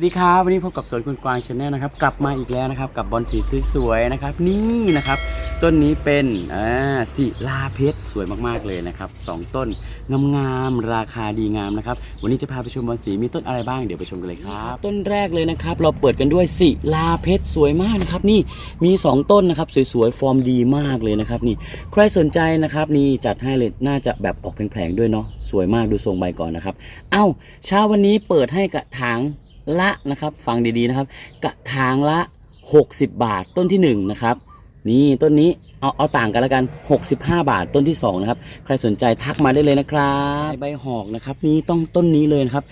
สวัสดีครับวันนี้พบกับสวนคุณกวางชาแนลนะครับกลับมาอีกแล้วนะครับ กับบอลสีสวยๆนะครับ นี่นะครับ ต้นนี้เป็นอ่าศิลาเพชรสวยมากๆเลยนะครับสองต้นงามๆราคาดีงามนะครับ วันนี้จะพาไปชมบอลสีมีต้นอะไรบ้างเดี๋ยวไปชมกันเลยครับ ต้นแรกเลยนะครับ เราเปิดกันด้วยศิลาเพชรสวยมากนะครับนี่มีสองต้นนะครับสวยๆฟอร์มดีมากเลยนะครับนี่ใครสนใจนะครับนี่จัดให้เลยน่าจะแบบออกแผลงๆด้วยเนาะสวยมากดูทรงใบก่อนนะครับ เอ้าเช้าวันนี้เปิดให้กระถาง ละนะครับ ฟังดีๆนะครับ กระถางละ 60 บาทต้นที่1นะครับ นี่ต้นนี้เอาเอาต่างกันแล้วกัน 65 บาทต้นที่2นะครับใครสนใจทักมาได้เลยนะครับใบหอกนะครับ นี่ต้องต้นนี้เลยนะครับ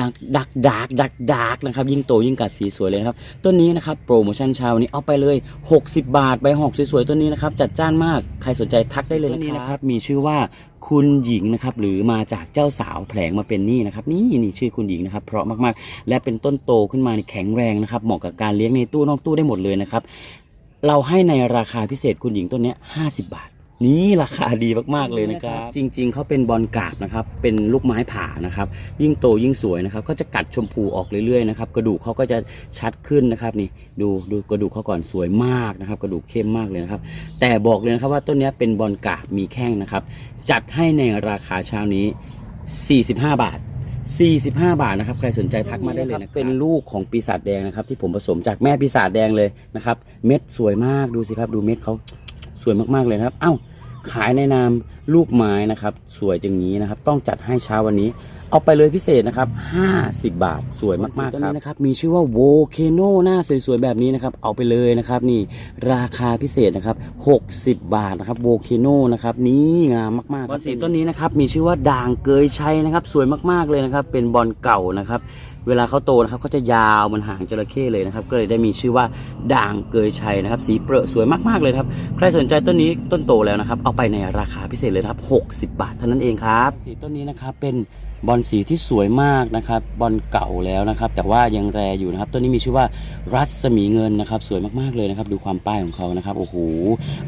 ดักดักดักดักดักนะครับ ยิ่งโตยิ่งกัดสีสวยเลยนะครับต้นนี้นะครับโปรโมชั่นเช้านี้เอาไปเลย 60 บาทใบหอกสวยๆต้นนี้นะครับจัดจ้านมากใครสนใจทักได้เลยนะครับมีชื่อว่าคุณหญิงนะครับหรือมาจากเจ้าสาวแผลงมาเป็นนี่นะครับนี่นี่ชื่อคุณหญิงนะครับเพราะมากๆ และเป็นต้นโตขึ้นมาแข็งแรงนะครับเหมาะกับการเลี้ยงในตู้นอกตู้ได้หมดเลยนะครับ เราให้ในราคาพิเศษคุณหญิงต้นนี้ย50บาท นี่ราคาดีมากๆเลยนะครับ จริง ๆเขาเป็นบอลกาบนะครับ เป็นลูกไม้ผ่านะครับ ยิ่งโตยิ่งสวยนะครับ ก็จะกัดชมพูออกเรื่อยๆนะครับ กระดูกเขาก็จะชัดขึ้นนะครับนี่ ดูดูกระดูกเขาก่อนสวยมากนะครับ กระดูกเข้มมากเลยนะครับ แต่บอกเลยนะครับว่าต้นนี้เป็นบอลกาบมีแข้งนะครับ จัดให้ในราคาเช้านี้ 45 บาท 45 บาทนะครับใครสนใจทักมาได้เลยนะครับเป็นลูกของปีศาจแดงนะครับ ที่ผมผสมจากแม่ปีศาจแดงเลยนะครับ เม็ดสวยมากดูสิครับ ดูเม็ดเขาสวยมากๆเลยนะครับ เอ้าขายในนามลูกไม้นะครับ สวยจังนี้นะครับ ต้องจัดให้เช้าวันนี้ เอาไปเลยพิเศษนะครับ 50 บาทสวยมากๆครับต้นนี้นะครับมีชื่อว่าโวเคโนหน้าสวยๆแบบนี้นะครับ เอาไปเลยนะครับนี่ราคาพิเศษนะครับ 60 บาทนะครับโวเคโนนะครับนี่งามมากๆบอลสีต้นนี้นะครับมีชื่อว่าด่างเกยชัยนะครับ สวยมากๆเลยนะครับ เป็นบอลเก่านะครับเวลาเขาโตนะครับเขาจะยาวเหมันหางจระเข้เลยนะครับ ก็เลยได้มีชื่อว่าด่างเกยชัยนะครับ สีเปรอะสวยมากๆเลยครับใครสนใจต้นนี้ต้นโตแล้วนะครับ เอาไปในราคาพิเศษเลยนะครับ 60 บาทเท่านั้นเองครับสีต้นนี้นะครับเป็น บอลสีที่สวยมากนะครับบอลเก่าแล้วนะครับ แต่ว่ายังแรอยู่นะครับต้นนี้มีชื่อว่ารัศมีเงินนะครับ สวยมากๆเลยนะครับดูความป้ายของเขานะครับโอ้โห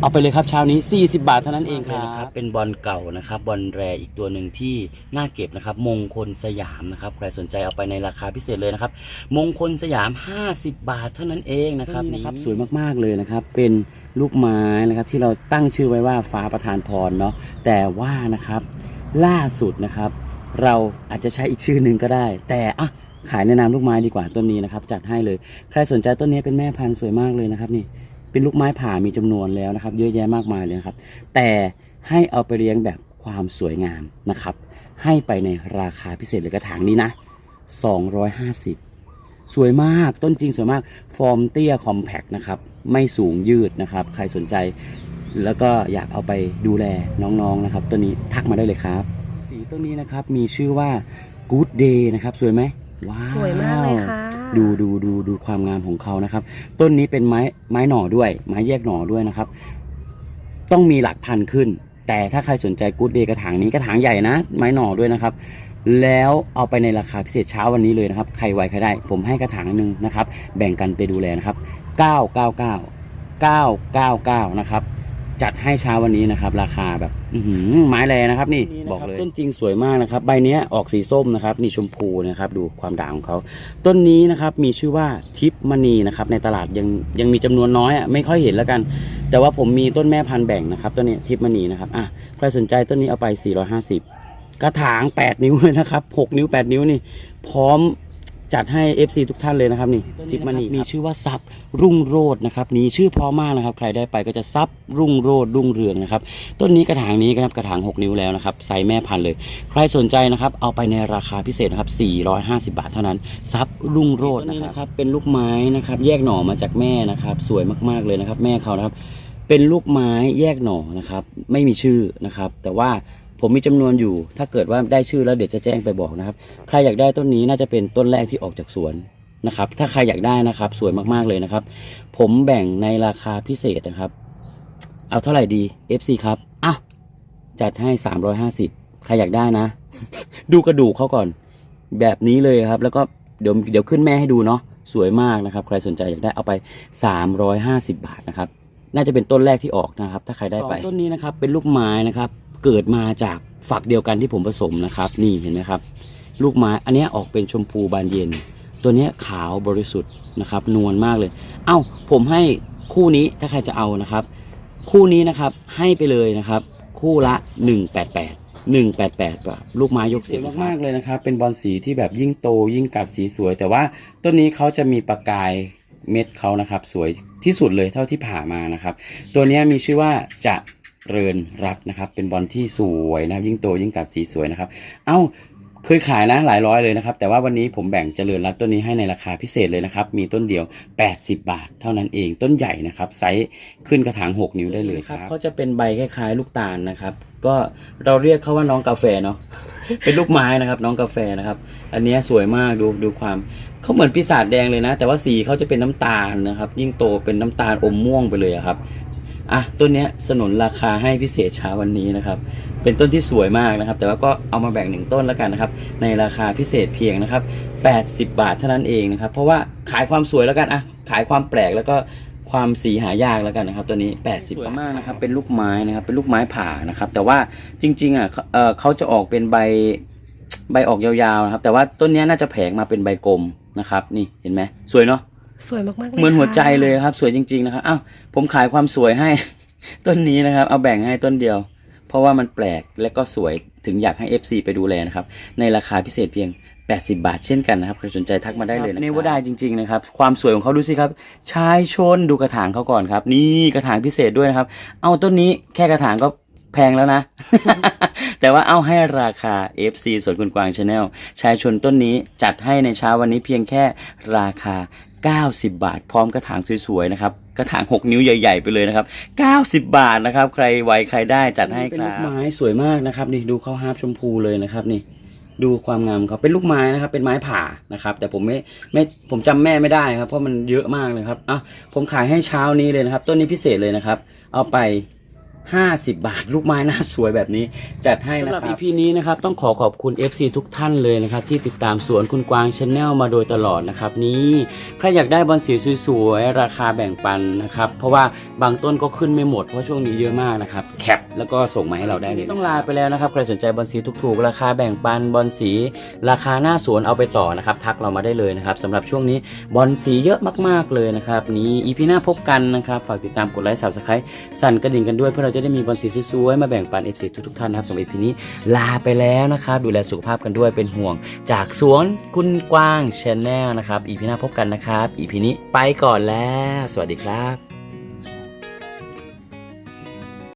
เอาไปเลยครับเช้านี้ 40 บาทเท่านั้นเองครับเป็นบอลเก่านะครับบอลแรอีกตัวหนึ่งที่น่าเก็บนะครับมงคลสยามนะครับใครสนใจเอาไปในราคาพิเศษเลยนะครับมงคลสยาม 50 บาทเท่านั้นเองนะครับนี่นะครับสวยมากๆเลยนะครับเป็นลูกไม้นะครับที่เราตั้งชื่อไว้ว่าฟ้าประทานพรเนาะแต่ว่านะครับล่าสุดนะครับ เราอาจจะใช้อีกชื่อหนึ่งก็ได้ แต่อะขายในนามลูกไม้ดีกว่าต้นนี้นะครับ จัดให้เลย ใครสนใจต้นนี้เป็นแม่พันธุ์สวยมากเลยนะครับนี่เป็นลูกไม้ผ่ามีจำนวนแล้วนะครับ เยอะแยะมากมายเลยนะครับ แต่ให้เอาไปเลี้ยงแบบความสวยงามนะครับ ให้ไปในราคาพิเศษเลยกระถางนี้นะ 250 สวยมากต้นจริงสวยมากฟอร์มเตี้ยคอมแพคนะครับไม่สูงยืดนะครับ ใครสนใจแล้วก็อยากเอาไปดูแลน้องๆนะครับต้นนี้ทักมาได้เลยครับ ต้นนี้นะครับมีชื่อว่า Good Day นะครับสวยไหมว้าวสวยมากเลยค่ะ ดูดูดูดูความงามของเขานะครับ ต้นนี้เป็นไม้ไม้หน่อด้วย ไม้แยกหน่อด้วยนะครับ ต้องมีหลักพันขึ้น แต่ถ้าใครสนใจกู๊ดเดย์กระถางนี้กระถางใหญ่นะ ไม้หน่อด้วยนะครับ แล้วเอาไปในราคาพิเศษเช้าวันนี้เลยนะครับ ใครไวใครได้ ผมให้กระถางหนึ่งนะครับ แบ่งกันไปดูแลนะครับ 999 999 นะครับ จัดให้เช้าวันนี้นะครับ ราคาแบบอื้อหือไม้แรงนะครับ นี่บอกเลยต้นจริงสวยมากนะครับ ใบเนี้ยออกสีส้มนะครับ นี่ชมพูนะครับ ดูความด่างของเขาต้นนี้นะครับมีชื่อว่าทิพมณีนะครับ ในตลาดยังยังมีจำนวนน้อยอะไม่ค่อยเห็นแล้วกัน แต่ว่าผมมีต้นแม่พันธุ์แบ่งนะครับต้นนี้ทิพมณีนะครับอะใครสนใจต้นนี้เอาไป 450 กระถาง 8 นิ้วเลยนะครับ 6 นิ้ว 8 นิ้วนี่ พร้อม จัดให้ FC ทุกท่านเลยนะครับนี่ทิพมณีมีชื่อว่าซับรุ่งโรจน์นะครับนี่ชื่อเพร้อมมากนะครับ ใครได้ไปก็จะซับรุ่งโรจน์รุ่งเรืองนะครับต้นนี้กระถางนี้นะครับกระถาง 6 นิ้วแล้วนะครับไซส์แม่พันธุ์เลย ใครสนใจนะครับเอาไปในราคาพิเศษนะครับ450 บาทเท่านั้นซับรุ่งโรจน์นะครับเป็นลูกไม้นะครับแยกหน่อมาจากแม่นะครับสวยมากๆเลยนะครับ แม่เขานะครับเป็นลูกไม้แยกหน่อนะครับไม่มีชื่อนะครับ แต่ว่า ผมมีจำนวนอยู่ ถ้าเกิดว่าได้ชื่อแล้วเดี๋ยวจะแจ้งไปบอกนะครับ ใครอยากได้ต้นนี้น่าจะเป็นต้นแรกที่ออกจากสวนนะครับ ถ้าใครอยากได้นะครับ สวยมากๆเลยนะครับ ผมแบ่งในราคาพิเศษนะครับ เอาเท่าไหร่ดี FC ครับอะจัดให้ 350 ใครอยากได้นะ ดูกระดูกเขาก่อน แบบนี้เลยครับ แล้วก็เดี๋ยวเดี๋ยวขึ้นแม่ให้ดูเนาะสวยมากนะครับ ใครสนใจอยากได้เอาไป 350 บาทนะครับ น่าจะเป็นต้นแรกที่ออกนะครับ ถ้าใครได้ไปต้นนี้นะครับเป็นลูกไม้นะครับ เกิดมาจากฝักเดียวกันที่ผมผสมนะครับ นี่เห็นไหมครับ ลูกไม้อันนี้ออกเป็นชมพูบานเย็น ตัวนี้ขาวบริสุทธิ์นะครับ นวลมากเลย เอ้าผมให้คู่นี้ถ้าใครจะเอานะครับ คู่นี้นะครับให้ไปเลยนะครับ คู่ละ 188 188บาลูกไม้ยกเสียงมากๆเลยนะครับ เป็นบอลสีที่แบบยิ่งโตยิ่งกัดสีสวย แต่ว่าต้นนี้เขาจะมีประกายเม็ดเขานะครับ สวยที่สุดเลยเท่าที่ผ่ามานะครับ ตัวนี้มีชื่อว่าจะ ริญรัตนะครับ เป็นบอลที่สวยนะครับ ยิ่งโตยิ่งกัดสีสวยนะครับ เอ้าเคยขายนะหลายร้อยเลยนะครับ แต่ว่าวันนี้ผมแบ่งเจริญรัตต้นนี้ให้ในราคาพิเศษเลยนะครับ มีต้นเดียว 80 บาท เท่านั้นเองต้นใหญ่นะครับไซส์ขึ้นกระถาง 6 นิ้วได้เลยครับเขาจะเป็นใบคล้ายๆ ลูกตาลนะครับ ก็เราเรียกเขาว่าน้องกาแฟเนาะเป็นลูกไม้นะครับ น้องกาแฟนะครับ อันเนี้ยสวยมากดูดูความเขาเหมือนปีศาจแดงเลยนะ แต่ว่าสีเขาจะเป็นน้ำตาลนะครับ ยิ่งโตเป็นน้ำตาลอมม่วงไปเลยครับ อะต้นเนี้ยสนนราคาให้พิเศษเช้าวันนี้นะครับ เป็นต้นที่สวยมากนะครับ แต่ว่าก็เอามาแบ่งหนึ่งต้นแล้วกันนะครับ ในราคาพิเศษเพียงนะครับ80 บาทเท่านั้นเองนะครับ เพราะว่าขายความสวยแล้วกันอะขายความแปลกแล้วก็ความสีหายากแล้วกันนะครับ ตัวนี้ 80 สวยมากนะครับ เป็นลูกไม้นะครับ เป็นลูกไม้ผ่านะครับ แต่ว่าจริง ๆอะเอ่อเขาจะออกเป็นใบใบออกยาวๆนะครับ แต่ว่าต้นเนี้ยน่าจะแผงมาเป็นใบกลมนะครับ นี่เห็นไหมสวยเนาะ สวยมากๆเลยเหมือนหัวใจค่ะเลยครับ สวยจริง ๆ นะครับอ้าวผมขายความสวยให้ ต้นนี้นะครับ เอาแบ่งให้ต้นเดียว เพราะว่ามันแปลกและก็สวยถึงอยากให้ FC ไปดูแลนะครับ ในราคาพิเศษเพียง 80 บาทเช่นกันนะครับใครสนใจทักมาได้เลยนะครับนี่ว่าได้จริงๆนะครับ ความสวยของเขาดูสิครับ ชายชนดูกระถางเขาก่อนครับ นี่กระถางพิเศษด้วยนะครับ เอาต้นนี้แค่กระถางก็แพงแล้วนะ แต่ว่าเอาให้ราคา FC สวนคุณกวางชาแนลชายชนต้นนี้จัดให้ในเช้าวันนี้เพียงแค่ราคา 90 บาท พร้อมกระถางสวยๆนะครับกระถาง 6 นิ้วใหญ่ ๆ ไปเลยนะครับ 90 บาทนะครับ ใครไวใครได้จัดให้ครับเป็นลูกไม้สวยมากนะครับ นี่ดูเขาฮาร์ปชมพูเลยนะครับนี่ดูความงามเขาเป็นลูกไม้นะครับ เป็นไม้ผ่านะครับ แต่ผมไม่ไม่ผมจำแม่ไม่ได้ครับ เพราะมันเยอะมากเลยครับอะผมขายให้เช้านี้เลยนะครับ ต้นนี้พิเศษเลยนะครับ เอาไป 50 บาท ลูกไม้หน้าสวยแบบนี้ จัดให้นะครับสำหรับ EP นี้นะครับต้องขอขอบคุณ FC ทุกท่านเลยนะครับ ที่ติดตามสวนคุณกวางชาแนลมาโดยตลอดนะครับนี่ใครอยากได้บอลสีสวยๆ ราคาแบ่งปันนะครับ เพราะว่าบางต้นก็ขึ้นไม่หมด เพราะช่วงนี้เยอะมากนะครับ แคปแล้วก็ส่งมาให้เราได้เลยต้องลาไปแล้วนะครับ ใครสนใจบอลสีถูกๆ ราคาแบ่งปันบอลสี ราคาหน้าสวนเอาไปต่อนะครับ ทักเรามาได้เลยนะครับสำหรับช่วงนี้บอลสีเยอะมากๆเลยนะครับนี้อีพีหน้าพบกันนะครับฝากติดตามกดไลค์ subscribe สั่นกระดิ่งกันด้วยเพื่อเราจะได้มีบอลสีสวยๆมาแบ่งปันเอพีทุกๆท่านนะครับสำหรับเอพีนี้ลาไปแล้วนะครับ ดูแลสุขภาพกันด้วยเป็นห่วง จากสวนคุณกว้างชาแนลนะครับ EP หน้าพบกันนะครับเอพีนี้ไปก่อนแล้ว สวัสดีครับ